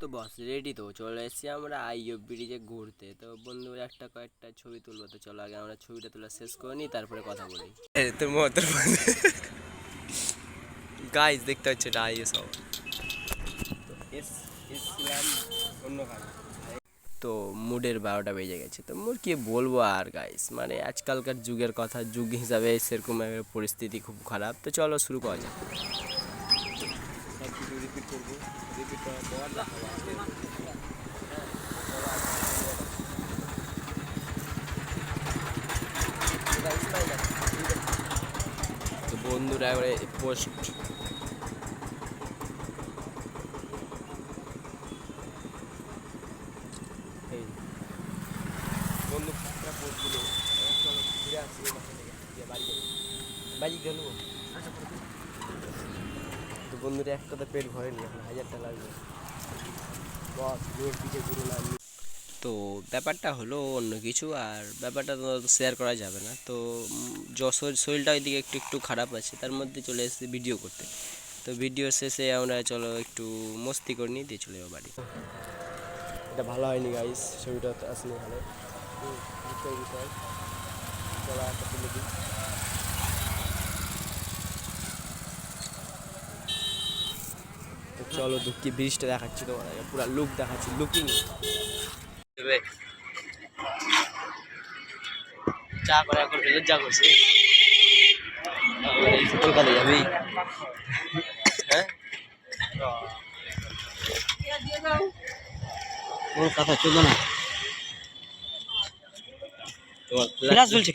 তো বস রেডি তো চলে এসেছি আমরা আইও ব্রিজে ঘুরতে। তো বন্ধুরা একটা কয়েকটা ছবি তুলবো। তো চলো আগে আমরা ছবিটা তোলা শেষ করে নিই তারপরে কথা বলি। তোর মতর গাইজ দেখতে হচ্ছে এটা আইএ সব। তো মুডের বারোটা বেজে গেছে। তো মুড কি বলব আর গাইস মানে আজকালকার যুগের কথা যুগ হিসাবে সেরকম পরিস্থিতি খুব খারাপ। তো চলো শুরু করা যাক। কিছু রিপিট করব রিপিট করার পর। তো বন্ধুরা এবারে পোস্ট বন্ধু খাতরা পোস্টগুলো ঘুরে আসি এই বাসা থেকে। দিয়ে বাড়ি যাব বাড়ি গেল তো বন্ধুরা একটা তো পেট ভরেনি এখন হাজারটা লাগবে। বস মেয়ের পিঠে ঘুরে না তো ব্যাপারটা হলো অন্য কিছু আর ব্যাপারটা তো শেয়ার করা যাবে না। তো শরীরটা ওইদিকে একটু একটু খারাপ আছে তার মধ্যে চলে এসেছি ভিডিও করতে। তো ভিডিও শেষে আমরা চলো একটু মস্তি করে নিয়ে দিয়ে চলে যাব বাড়ি। এটা ভালো হয়নি গাইস ছবিটা তো আসেনি ভালো বিষয় চলো একটা তুলে দিই তো চলো দুঃখী ব্রিজটা দেখাচ্ছি তোমার আগে পুরো লুক দেখাচ্ছি লুকিং চা করে এখন লজ্জা করছি। কলকাতা যাবি। হ্যাঁ? কলকাতা চলো না। ক্লাস চলছে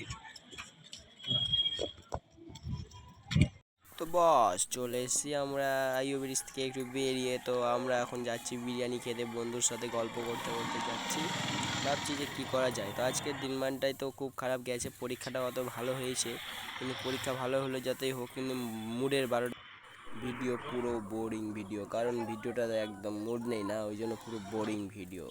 তো বস, চলে এসেছি আমরা আইও ব্রিজ থেকে একটু বেরিয়ে। তো আমরা এখন যাচ্ছি বিরিয়ানি খেতে, বন্ধুর সাথে গল্প করতে করতে যাচ্ছি। ভাবছি যে কী করা যায়। তো আজকের দিনমানটাই তো খুব খারাপ গেছে, পরীক্ষাটা অত ভালো হয়েছে। কিন্তু পরীক্ষা ভালো হলে যতই হোক, কিন্তু মুডের বারো ভিডিও পুরো বোরিং ভিডিও কারণ ভিডিওটা একদম মুড নেই না, ওই জন্য পুরো বোরিং ভিডিও